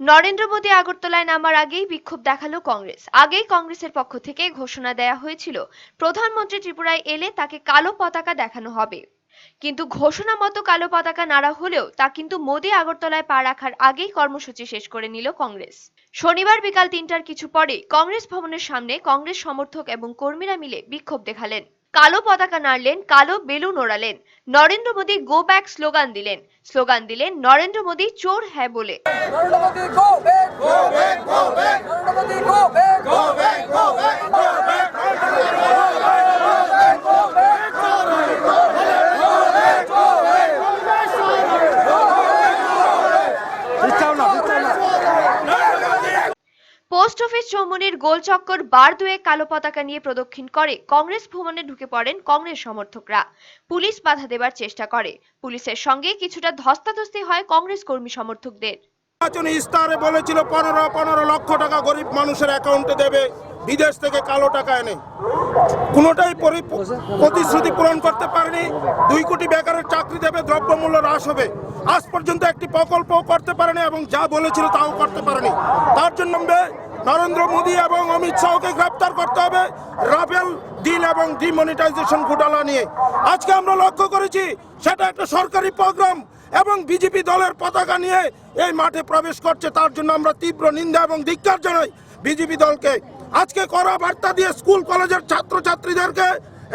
নরেন্দ্র মোদী আগরতলায় নামার আগেই বিক্ষোভ দেখাল কংগ্রেস। আগেই কংগ্রেসের পক্ষ থেকে ঘোষণা দেয়া হয়েছিল, প্রধানমন্ত্রী ত্রিপুরায় এলে তাকে কালো পতাকা দেখানো হবে। কিন্তু ঘোষণা মতো কালো পতাকা নাড়া হলেও তা কিন্তু মোদী আগরতলায় পা রাখার আগেই কর্মসূচি শেষ করে নিল কংগ্রেস। শনিবার বিকাল তিনটার কিছু পরে কংগ্রেস ভবনের সামনে কংগ্রেস সমর্থক এবং কর্মীরা মিলে বিক্ষোভ দেখালেন। কালো পতাকা নাড়লেন কালো balloon ওড়ালেন Narendra Modi go back slogan দিলেন স্লোগান দিলেন নরেন্দ্র মোদী চোর হ্যাঁ বলে Narendra Modi, go back! Go back! Go back! Narendra Modi, go back! Go post office চৌমুনির গোল চক্কর বার দুয়েক কালো পতাকা নিয়ে প্রদক্ষিণ করে। কংগ্রেস ভবনে ঢুকে পড়েন কংগ্রেস সমর্থকরা। পুলিশ বাধা দেবার চেষ্টা করে। পুলিশের সঙ্গে কিছুটা ধস্তাধস্তি হয় কংগ্রেস কর্মী সমর্থকদের। নির্বাচনী ইস্তাহারে বলেছিল, পনেরো পনেরো লক্ষ টাকা গরিব মানুষের অ্যাকাউন্টে দেবে। বিদেশ থেকে কালো টাকা এনে। কোনোটাই প্রতিশ্রুতি পূরণ করতে পারেনি। দুই কোটি বেকারের চাকরি দেবে, দ্রব্যমূল্য হ্রাস হবে। আজ পর্যন্ত একটি প্রকল্পও করতে পারেনি এবং যা বলেছিল তাও করতে পারেনি। তার জন্য নরেন্দ্র মোদী এবং অমিত শাহকে গ্রেপ্তার করতে হবে রাফেল ডিল এবং ডিমনিটাইজেশন ঘোটালা নিয়ে। আজকে আমরা লক্ষ্য করেছি, সেটা একটা সরকারি প্রোগ্রাম এবং বিজেপি দলের পতাকা নিয়ে এই মাঠে প্রবেশ করছে। তার জন্য আমরা তীব্র নিন্দা এবং ধিক্কার জানাই বিজেপি দলকে। আজকে করা বার্তা দিয়ে স্কুল, কলেজের ছাত্রছাত্রীদেরকে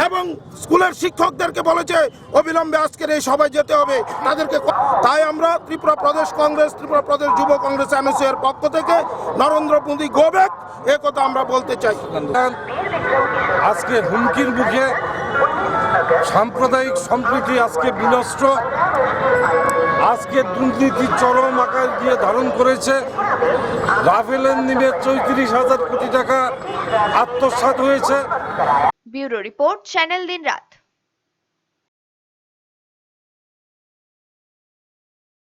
এবং স্কুলের শিক্ষকদেরকে বলেছে, অবিলম্বে আজকের এই সভায় যেতে হবে। তাদেরকে তাই আমরা ত্রিপুরা প্রদেশ কংগ্রেস, ত্রিপুরা প্রদেশ যুব কংগ্রেস এমএসি এর পক্ষ থেকে নরেন্দ্র মোদী গোবেক এ কথা আমরা বলতে চাই। আজকে হুমকির মুখে সাম্প্রদায়িক সম্প্রীতি আজকে বিনষ্ট। আজকে দুর্নীতি চরম আকার দিয়ে ধারণ করেছে। রাফেলের নিমে চৌত্রিশ হাজার কোটি টাকা আত্মসাৎ হয়েছে। ব্যুরো রিপোর্ট চ্যানেল দিন রাত